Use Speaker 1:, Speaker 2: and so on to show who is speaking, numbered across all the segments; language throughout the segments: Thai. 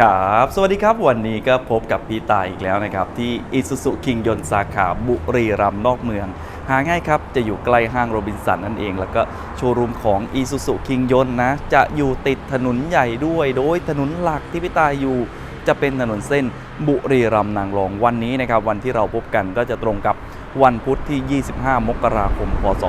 Speaker 1: ครับ สวัสดีครับ วันนี้ก็พบกับพี่ตายอีกแล้วนะครับ ที่อิสุสุคิงยนสาขาบุรีรัมย์นอกเมือง หาง่ายครับ จะอยู่ใกล้ห้างโรบินสันนั่นเอง แล้วก็โชว์รูมของอิสุสุคิงยนนะ จะอยู่ติดถนนใหญ่ด้วย โดยถนนหลักที่พี่ตายอยู่ จะเป็นถนนเส้นบุรีรัมย์นางรองวันนี้นะครับ วันที่เราพบกันก็จะตรงกับ วันพุธที่ 25 มกราคม พศ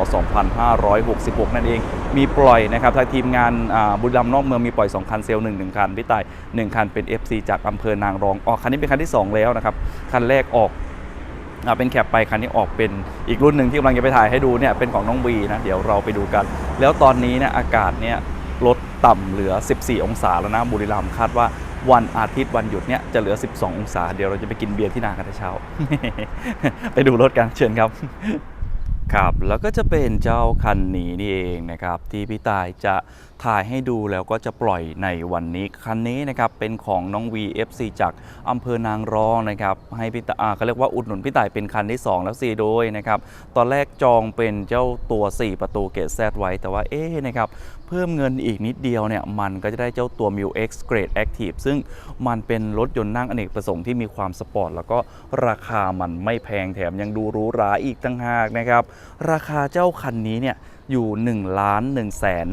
Speaker 1: 2566 นั่นเอง มีปล่อยนะครับทางทีมงานบุรีรัมย์นอกเมืองมีปล่อย 2 คันเซลล์1 1คันพี่ต่าย1 คันเป็น FC จากอำเภอนางรอง ออกคันนี้เป็นคันที่ 2 แล้วนะครับ คันแรกออกเป็นแคปไปคันนี้ออกเป็นอีกรุ่นหนึ่งที่กำลังจะไปถ่ายให้ดูเนี่ยเป็นของน้องวีนะเดี๋ยวเราไปดูกัน แล้วตอนนี้เนี่ยอากาศเนี่ยลดต่ำเหลือ 14 องศาแล้วนะบุรีรัมย์คาดว่า วันอาทิตย์วันหยุดเนี่ยจะเหลือ 12 องศา เดี๋ยวเราจะไปกินเบียร์ที่นากันแต่เช้า ไปดูรถกันเชิญครับ ครับ แล้วก็จะเป็นเจ้าคันนี้นี่เองนะครับ ที่พี่ตายจะถ่ายให้ดูแล้วก็จะปล่อยในวันนี้คันนี้นะครับเป็นของน้อง VFC จากอำเภอนางรองนะครับให้พี่ตายอ่าเขาเรียกว่าอุดหนุนพี่ตายเป็นคันที่ 2 แล้ว4โดยนะครับตอนแรกจองเป็นเจ้าตัว 4 ประตูเกตแซดไว้แต่ว่าเอ๊ะนะครับเพิ่มเงินอีกนิดเดียวเนี่ยมันก็จะได้เจ้าตัว m i l X Grade Active ซึ่งมันเป็นรถยนต์นั่งอเนกประสงค์ที่มีความสปอร์ตแล้วก็ราคามันไม่แพงแถมยังดูหรูหราอีกตั้งหากนะครับราคาเจ้าคันนี้เนี่ยอยู่1ล้าน1แสน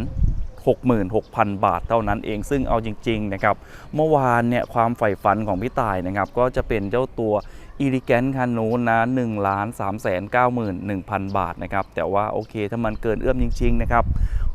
Speaker 1: 66,000 บาทเท่านั้นเองซึ่งเอาจริงๆนะครับเมื่อวานเนี่ยความใฝ่ฝันของพี่ต่ายนะครับก็จะเป็นเจ้าตัวอีริแกนคันนู้นนะ1ล้าน3แสน91,000บาทนะครับแต่ว่าโอเคถ้ามันเกินเอื้อมจริงๆนะครับ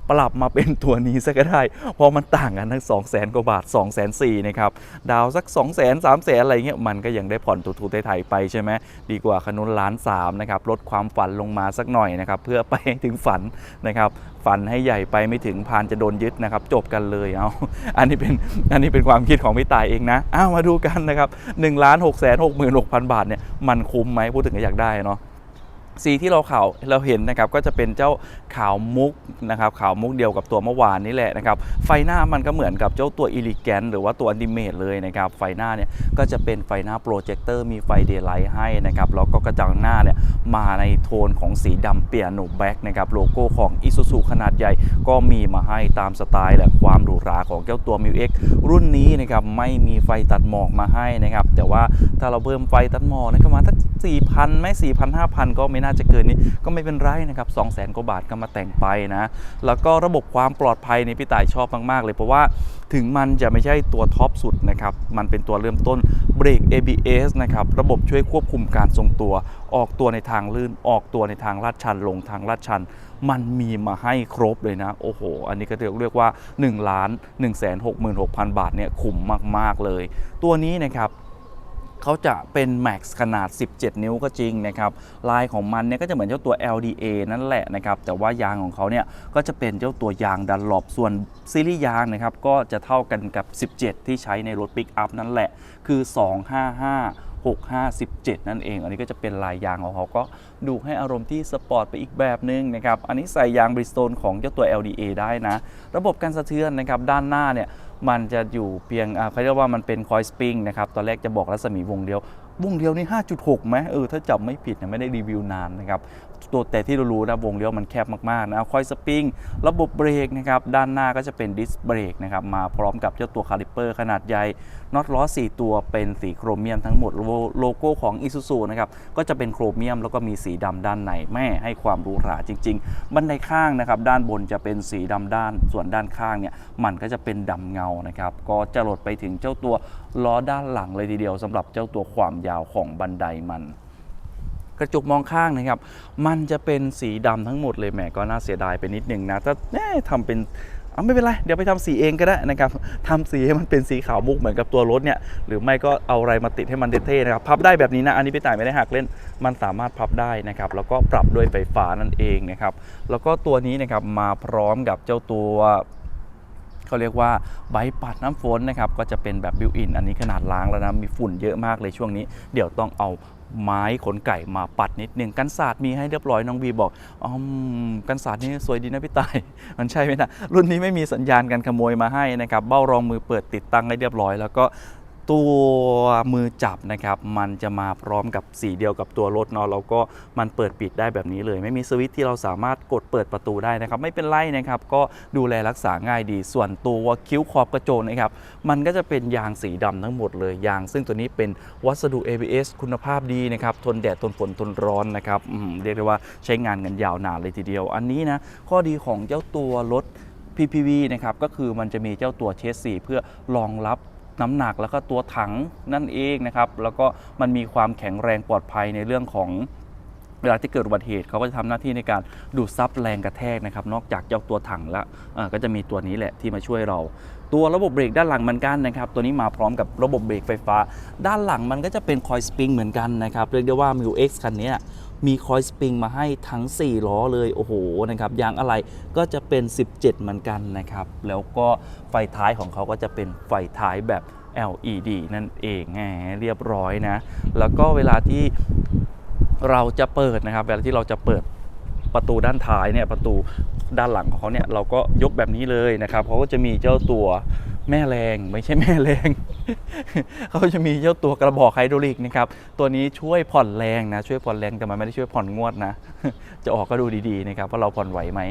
Speaker 1: ปรับมาเป็นตัวนี้ซะก็ได้ เพราะมันต่างกันทั้ง 2 0 0แสนกว่าบาท 2 0 0 0 0 0นะครับ ดาวสัก 2 0 0 0 0 0 3 0 0 0 0 อะไรเงี้ย มันก็ยังได้ผ่อนถูๆไทยๆไปใช่ไหม ดีกว่าคันนู้นล้านสามนะครับ ลดความฝันลงมาสักหน่อยนะครับ เพื่อไปถึงฝันนะครับ ฝันให้ใหญ่ไปไม่ถึงพานจะโดนยึดนะครับ จบกันเลยเอา อันนี้เป็น อันนี้เป็นความคิดของพี่ตายเองนะ อ้าว มาดูกันนะครับ1ล้าน6 6 6 0 0 0บาทเนี่ย มันคุ้มไหมพูดถึงก็อยากได้เนาะ สีที่เราขาวเราเห็นนะครับก็จะเป็นเจ้าขาวมุกนะครับขาวมุกเดียวกับตัวเมื่อวานนี่แหละนะครับไฟหน้ามันก็เหมือนกับเจ้าตัวอิลิแกนหรือว่าตัวอันติเมตเลยนะครับไฟหน้าเนี่ยก็จะเป็นไฟหน้าโปรเจคเตอร์มีไฟเดย์ไลท์ให้นะครับแล้วก็กระจังหน้าเนี่ยมาในโทนของสีดำเปียโนแบ็กนะครับโลโก้ของ i s u z u ขนาดใหญ่ก็มีมาให้ตามสไตล์และความหรูหราของเจ้าตัว m ิว X รุ่นนี้นะครับไม่มีไฟตัดหมอกมาให้นะครับแต่ว่าถ้าเราเพิ่มไฟตัดหมอกนะก็มาสัก4,000ไม่4,000 5,000ก็ไม่น่าจะเกินนี้ ก็ไม่เป็นไรนะครับ2 0 0แสนกว่าบาทก็มาแต่งไปนะ แล้วก็ระบบความปลอดภัยในพี่ต่ายชอบมาก ๆ เลยเพราะว่าถึงมันจะไม่ใช่ตัวท็อปสุดนะครับ มันเป็นตัวเริ่มต้นเบรก ABS นะครับ ระบบช่วยควบคุมการทรงตัว ออกตัวในทางลื่น ออกตัวในทางลาดชัน ลงทางลาดชัน มันมีมาให้ครบเลยนะ โอ้โห อันนี้ก็เรียกว่า1ล้าน1 6 6 0 0 0 บาทเนี่ยคุ้มมาก ๆ เลย ตัวนี้นะครับ เขาจะเป็น Max ขนาด 17 นิ้วก็จริงนะครับ ลายของมันเนี่ยก็จะเหมือนเจ้าตัว LDA นั่นแหละนะครับ แต่ว่ายางของเขาเนี่ยก็จะเป็นเจ้าตัวยางดันหลบส่วนซีรีส์ยางนะครับ ก็จะเท่ากันกับ 17 ที่ใช้ในรถปิกอัพนั่นแหละ คือ 255 6517 นั่นเอง อันนี้ก็จะเป็นลายยางของเขาก็ดูให้อารมณ์ที่สปอร์ตไปอีกแบบนึงนะครับ อันนี้ใส่ยางบริสโตนของเจ้าตัว LDA ได้นะ ระบบการสะเทือนนะครับ ด้านหน้าเนี่ย มันจะอยู่เพียงเขาเรียกว่ามันเป็นคอยสปริงนะครับ ตอนแรกจะบอกรัศมีวงเดียว วงเดียวนี่ 5.6ไหมเออ ถ้าจำไม่ผิดเนี่ยไม่ได้รีวิวนานนะครับ ตัวแต่ที่เรารู้นะวงเลี้ยวมันแคบมากๆนะคอยสปริงระบบเบรกนะครับด้านหน้าก็จะเป็นดิสเบรกนะครับมาพร้อมกับเจ้าตัวคาลิปเปอร์ขนาดใหญ่น็อตล้อ 4 ตัวเป็นสีโครเมียมทั้งหมดโลโก้ของ i s u z u นะครับก็จะเป็นโครเมียมแล้วก็มีสีดำด้านในแม่ให้ความหรูหราจริง ๆ บันไดข้างนะครับด้านบนจะเป็นสีดำด้าน ส่วนด้านข้างเนี่ยมันก็จะเป็นดำเงานะครับก็จะหลดไปถึงเจ้าตัวล้อด้านหลังเลยทีเดียวสำหรับเจ้าตัวความยาวของบันไดมัน กระจกมองข้างนะครับ มันจะเป็นสีดำทั้งหมดเลยแหมก็น่าเสียดายไปนิดนึงนะถ้าแน่ทำเป็นเอาไม่เป็นไร เดี๋ยวไปทำสีเองก็ได้นะครับทำสีให้มันเป็นสีขาวมุกเหมือนกับตัวรถเนี่ย หรือไม่ก็เอาอะไรมาติดให้มันเท่ๆนะครับ พับได้แบบนี้นะ อันนี้พี่ต่ายไม่ได้หักเล่น มันสามารถพับได้นะครับ แล้วก็ปรับด้วยไฟฟ้านั่นเองนะครับ แล้วก็ตัวนี้นะครับมาพร้อมกับเจ้าตัว เขาเรียกว่าใบปัดน้ำฝนนะครับก็จะเป็นแบบบิวอิน อันนี้ขนาดล้างแล้วนะมีฝุ่นเยอะมากเลยช่วงนี้ เดี๋ยวต้องเอาไม้ขนไก่มาปัดนิดนึงกันศาสตร์มีให้เรียบร้อยน้องบีบอกอ๋อกันศาสตร์นี่สวยดีนะพี่ตาย มันใช่ไหมนะรุ่นนี้ไม่มีสัญญาณการขโมยมาให้นะครับเบ้ารองมือเปิดติดตั้งให้เรียบร้อย แล้วก็ ตัวมือจับนะครับมันจะมาพร้อมกับสีเดียวกับตัวรถเนาะแล้วก็มันเปิดปิดได้แบบนี้เลย ไม่มีสวิตช์ที่เราสามารถกดเปิดประตูได้นะครับ ไม่เป็นไรนะครับ ก็ดูแลรักษาง่ายดี ส่วนตัวคิ้วขอบกระโจนนะครับมันก็จะเป็นยางสีดำทั้งหมดเลยยาง ซึ่งตัวนี้เป็นวัสดุ ABS คุณภาพดีนะครับทนแดดทนฝนทนร้อนนะครับเรียกได้ว่าใช้งานกันยาวนานเลยทีเดียว อันนี้นะข้อดีของเจ้าตัวรถ PPV นะครับก็คือมันจะมีเจ้าตัวเชสซีเพื่อรองรับ น้ำหนักแล้วก็ตัวถังนั่นเองนะครับ แล้วก็มันมีความแข็งแรงปลอดภัยในเรื่องของเวลาที่เกิดอุบัติเหตุเขาก็จะทำหน้าที่ในการดูดซับแรงกระแทกนะครับ นอกจากเจ้าตัวถังแล้วก็จะมีตัวนี้แหละที่มาช่วยเรา ตัวระบบเบรกด้านหลังเหมือนกันนะครับ ตัวนี้มาพร้อมกับระบบเบรกไฟฟ้า ด้านหลังมันก็จะเป็นคอยสปริงเหมือนกันนะครับเรียกได้ว่า m ิ X คันนี้ มีคอยสปริงมาให้ทั้ง 4 ล้อเลย โอ้โหนะครับยางอะไรก็จะเป็น 17 เหมือนกันนะครับ แล้วก็ไฟท้ายของเขาก็จะเป็นไฟท้ายแบบ LED นั่นเองแหมเรียบร้อยนะ แล้วก็เวลาที่เราจะเปิดนะครับ เวลาที่เราจะเปิดประตูด้านท้ายเนี่ยประตูด้านหลังของเขาเนี่ยเราก็ยกแบบนี้เลยนะครับเขาก็จะมีเจ้าตัว แม่แรงไม่ใช่แม่แรง เขาจะมีเจ้าตัวกระบอกไฮดรอลิกนะครับตัวนี้ช่วยผ่อนแรงนะช่วยผ่อนแรงแต่มันไม่ได้ช่วยผ่อนงวดนะ จะออกก็ดูดีๆนะครับว่าเราผ่อนไหวไหม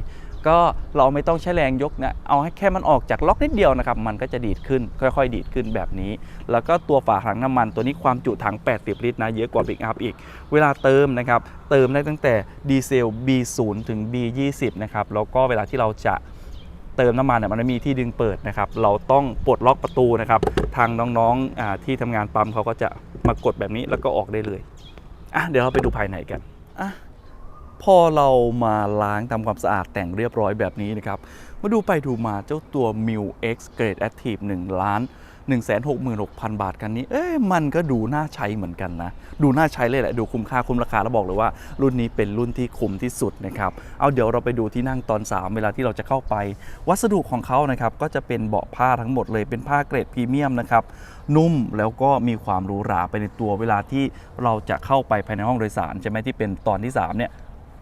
Speaker 1: ก็เราไม่ต้องใช้แรงยกนะเอาให้แค่มันออกจากล็อกนิดเดียวนะครับมันก็จะดีดขึ้นค่อยๆ ดีดขึ้นแบบนี้ แล้วก็ตัวฝาถังน้ำมันตัวนี้ความจุถัง 80 ลิตรนะเยอะกว่าบิ๊กอัพอีก เวลาเติมนะครับเติมได้ตั้งแต่ดีเซล B0 ถึง B20 นะครับแล้วก็เวลาที่เราจะ เติมน้ำมันเนี่ยมันไม่มีที่ดึงเปิดนะครับ เราต้องปลดล็อกประตูนะครับ ทางน้องๆอาที่ทำงานปั๊มเขาก็จะมากดแบบนี้แล้วก็ออกได้เลยอะเดี๋ยวเราไปดูภายในกันอะพอเรามาล้างทำความสะอาดแต่งเรียบร้อยแบบนี้นะครับ มาดูไปดูมาเจ้าตัว m i l X Grade Active 1 ล้าน 166,000 บาทกันนี้ เอ๊ะมันก็ดูน่าใช้เหมือนกันนะ ดูน่าใช้เลยแหละ ดูคุ้มค่าคุ้มราคา แล้วบอกเลยว่า รุ่นนี้เป็นรุ่นที่คุ้มที่สุดนะครับ เอาเดี๋ยวเราไปดูที่นั่งตอน 3 เวลาที่เราจะเข้าไป วัสดุของเขานะครับ ก็จะเป็นเบาะผ้าทั้งหมดเลย เป็นผ้าเกรดพรีเมียมนะครับ นุ่มแล้วก็มีความหรูหราไปในตัว เวลาที่เราจะเข้าไปภายในห้องโดยสารใช่ไหมที่เป็นตอนที่สามเนี่ย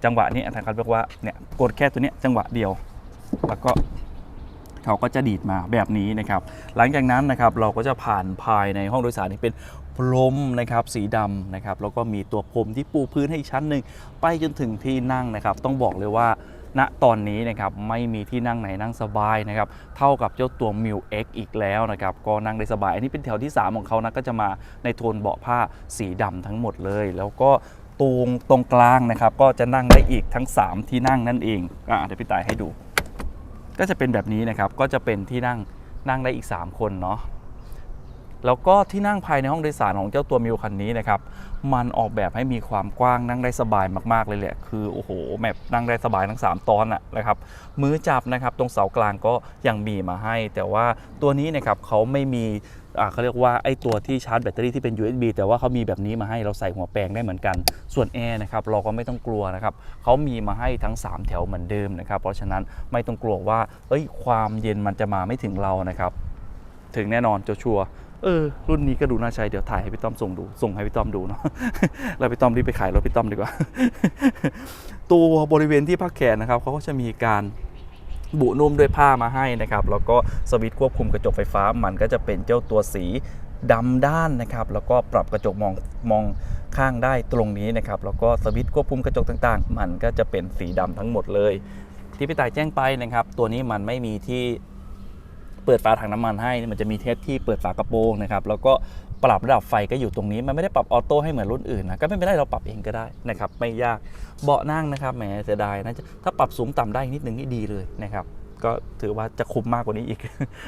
Speaker 1: จังหวะนี้ทางการบอกว่า เนี่ย กดแค่ตัวเนี้ยจังหวะเดียว แล้วก็ เขาก็จะดีดมาแบบนี้นะครับ หลังจากนั้นนะครับเราก็จะผ่านภายในห้องโดยสารที่เป็นพรมนะครับสีดำนะครับแล้วก็มีตัวพรมที่ปูพื้นให้ชั้นหนึ่งไปจนถึงที่นั่งนะครับ ต้องบอกเลยว่าณตอนนี้นะครับไม่มีที่นั่งไหนนั่งสบายนะครับเท่ากับเจ้าตัว m ิ X อีกแล้วนะครับก็นั่งได้สบาย อันนี้เป็นแถวที่ 3 ของเขานะก็จะมาในโทนเบาะผ้าสีดำทั้งหมดเลย แล้วก็ตรงตรงกลางนะครับก็จะนั่งได้อีกทั้ง 3 ที่นั่งนั่นเองอะเดี๋ยวพี่ตายให้ดู ก็จะเป็นแบบนี้นะครับ ก็จะเป็นที่นั่งนั่งได้อีก 3 คนเนาะแล้วก็ที่นั่งภายในห้องโดยสารของเจ้าตัวมิวคันนี้นะครับ มันออกแบบให้มีความกว้างนั่งได้สบายมากๆเลยแหละ คือโอ้โหแบบนั่งได้สบายทั้ง 3 ตอนอะนะครับ มือจับนะครับ ตรงเสากลางก็ยังมีมาให้ แต่ว่าตัวนี้นะครับเขาไม่มี เขาเรียกว่าไอ้ตัวที่ชาร์จแบตเตอรี่ที่เป็น USB แต่ว่าเขามีแบบนี้มาให้เราใส่หัวแปลงได้เหมือนกัน ส่วนแอร์นะครับเราก็ไม่ต้องกลัวนะครับเขามีมาให้ทั้ง 3 แถวเหมือนเดิมนะครับ เพราะฉะนั้นไม่ต้องกลัวว่าเอ้ยความเย็นมันจะมาไม่ถึงเรานะครับ ถึงแน่นอนจะชัวร์เออรุ่นนี้ก็ดูน่าใช้เดี๋ยวถ่ายให้พี่ต้อมส่งดูส่งให้พี่ต้อมดูเนาะแล้วพี่ต้อมรีบไปขายรถพี่ต้อมดีกว่า ตัวบริเวณที่พักแขนนะครับเขาก็จะมีการ บุนุ่มด้วยผ้ามาให้นะครับแล้วก็สวิตช์ควบคุมกระจกไฟฟ้ามันก็จะเป็นเจ้าตัวสีดำด้านนะครับแล้วก็ปรับกระจกมองมองข้างได้ตรงนี้นะครับแล้วก็สวิตช์ควบคุมกระจกต่างๆ มันก็จะเป็นสีดำทั้งหมดเลย ที่พี่ต่ายแจ้งไปนะครับ ตัวนี้มันไม่มีที่ เปิดฝาถังน้ำมันให้มันจะมีเทสที่เปิดฝากระโปรงนะครับแล้วก็ปรับระดับไฟก็อยู่ตรงนี้ มันไม่ได้ปรับออโต้ให้เหมือนรุ่นอื่นนะก็ไม่เป็นไรเราปรับเองก็ได้นะครับไม่ยากเบาะนั่งนะครับแหมเสียดายนะถ้าปรับสูงต่ำได้นิดนึงนี่ดีเลยนะครับก็ถือว่าจะคุ้มมากกว่านี้อีก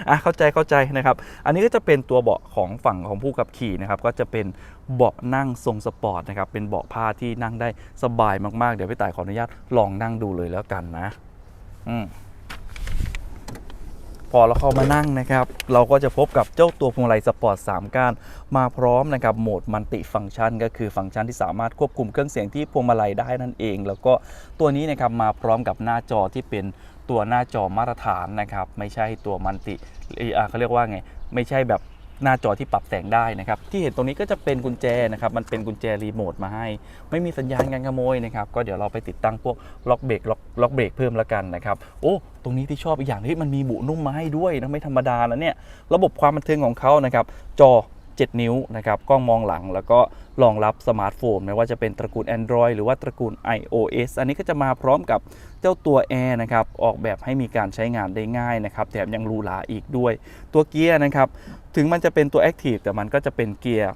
Speaker 1: อะเข้าใจเข้าใจนะครับ อันนี้ก็จะเป็นตัวเบาะของฝั่งของผู้ขับขี่นะครับ ก็จะเป็นเบาะนั่งทรงสปอร์ตนะครับ เป็นเบาะผ้าที่นั่งได้สบายมากๆ เดี๋ยวพี่ต่ายขออนุญาตลองนั่งดูเลยแล้วกันนะ อืม พอเราเข้ามานั่งนะครับ เราก็จะพบกับเจ้าตัวพวงมาลัยสปอร์ต3ก้านมาพร้อมนะครับโหมดมัลติฟังก์ชัน ก็คือฟังก์ชันที่สามารถควบคุมเครื่องเสียงที่พวงมาลัยได้นั่นเอง แล้วก็ตัวนี้นะครับมาพร้อมกับหน้าจอที่เป็นตัวหน้าจอมาตรฐานนะครับ ไม่ใช่ตัวมัลติเขาเรียกว่าไง ไม่ใช่แบบ หน้าจอที่ปรับแสงได้นะครับ ที่เห็นตรงนี้ก็จะเป็นกุญแจนะครับ มันเป็นกุญแจรีโมทมาให้ ไม่มีสัญญาณการขโมยนะครับ ก็เดี๋ยวเราไปติดตั้งพวกล็อกเบรกล็อกล็อกเบรกเพิ่มแล้วกันนะครับ โอ้ ตรงนี้ที่ชอบอีกอย่างที่มันมีบุนุ่มมาให้ด้วยนะไม่ธรรมดานะเนี่ย ระบบความบันเทิงของเขานะครับ จอ 7 นิ้วนะครับกล้องมองหลังแล้วก็รองรับสมาร์ทโฟนไม่ว่าจะเป็นตระกูล Android หรือว่าตระกูล iOS อันนี้ก็จะมาพร้อมกับเจ้าตัว Air นะครับออกแบบให้มีการใช้งานได้ง่ายนะครับแถมยังรูหราอีกด้วย ตัวเกียร์นะครับถึงมันจะเป็นตัว Active แต่มันก็จะเป็นเกียร์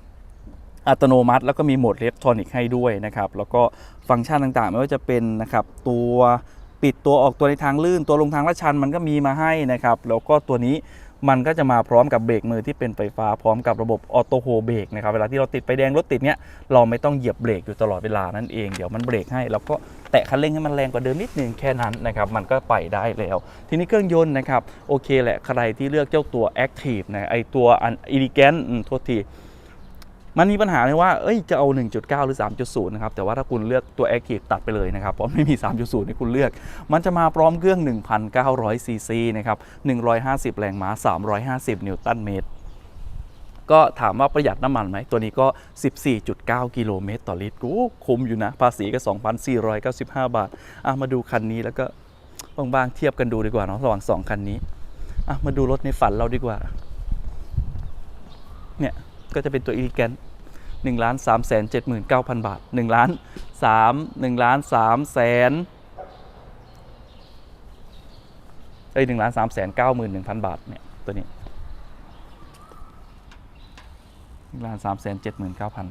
Speaker 1: อัตโนมัติ แล้วก็มีโหมดเลฟทรอนิกให้ด้วยนะครับแล้วก็ฟังก์ชันต่างๆ ไม่ว่าจะเป็นนะครับตัวปิดตัวออกตัวในทางลื่น ตัวลงทางลาดชันมันก็มีมาให้นะครับแล้วก็ตัวนี้ มันก็จะมาพร้อมกับเบรกมือที่เป็นไฟฟ้าพร้อมกับระบบออโต้โฮเบรกนะครับเวลาที่เราติดไฟแดงรถติดเนี้ยเราไม่ต้องเหยียบเบรกอยู่ตลอดเวลานั่นเองเดี๋ยวมันเบรกให้แล้วก็แตะคันเร่งให้มันแรงกว่าเดิมนิดนึงแค่นั้นนะครับมันก็ไปได้แล้ว ทีนี้เครื่องยนต์นะครับโอเคแหละใครที่เลือกเจ้าตัว Active นะไอตัวอันอิลิแกนโทษที มันมีปัญหาเลยว่า เอ้ย จะเอา 1.9 หรือ 3.0 นะครับ แต่ว่าถ้าคุณเลือกตัว Active ตัดไปเลยนะครับ เพราะไม่มี 3.0 ให้คุณเลือก มันจะมาพร้อมเครื่อง 1,900 ซีซีนะครับ 150 แรงม้า 350 นิวตันเมตร ก็ถามว่าประหยัดน้ำมันไหม ตัวนี้ก็ 14.9 กิโลเมตรต่อลิตรโอ้คุ้มอยู่นะ ภาษีก็ 2,495 บาทอะมาดูคันนี้แล้วก็บางๆเทียบกันดูดีกว่าเนาะ ระหว่าง 2 คันนี้อะมาดูรถในฝันเราดีกว่า เนี่ย ก็จะเป็นตัวอีลิแกนหนึ่งล้านสามแสนเจ็ดหมื่นเก้าพันบาทหนึ่งล้านสามหนึ่งล้านสามแสนเอ้ยหนึ่งล้านสามแสนเก้าหมื่นหนึ่งพันบาทเนี่ยตัวนี้หนึ่งล้านสามแสนเจ็ดหมื่นเก้าพัน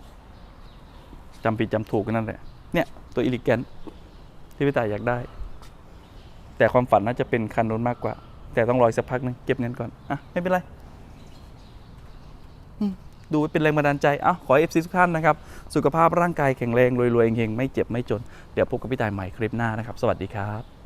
Speaker 1: จำผิดจำถูกกันนั่นแหละเนี่ยตัวอีลิแกนที่พี่ต่ายอยากได้ แต่ความฝันน่าจะเป็นคันนู้นมากกว่า แต่ต้องรออีกสักพักหนึงเก็บเงินก่อน อะ ไม่เป็นไร ดูเป็นแรงบันดาลใจเอ้าขอเอฟซีทุกท่านนะครับ สุขภาพร่างกายแข็งแรงรวยๆเฮงๆไม่เจ็บไม่จน เดี๋ยวพบกับพี่ตายใหม่คลิปหน้านะครับ สวัสดีครับ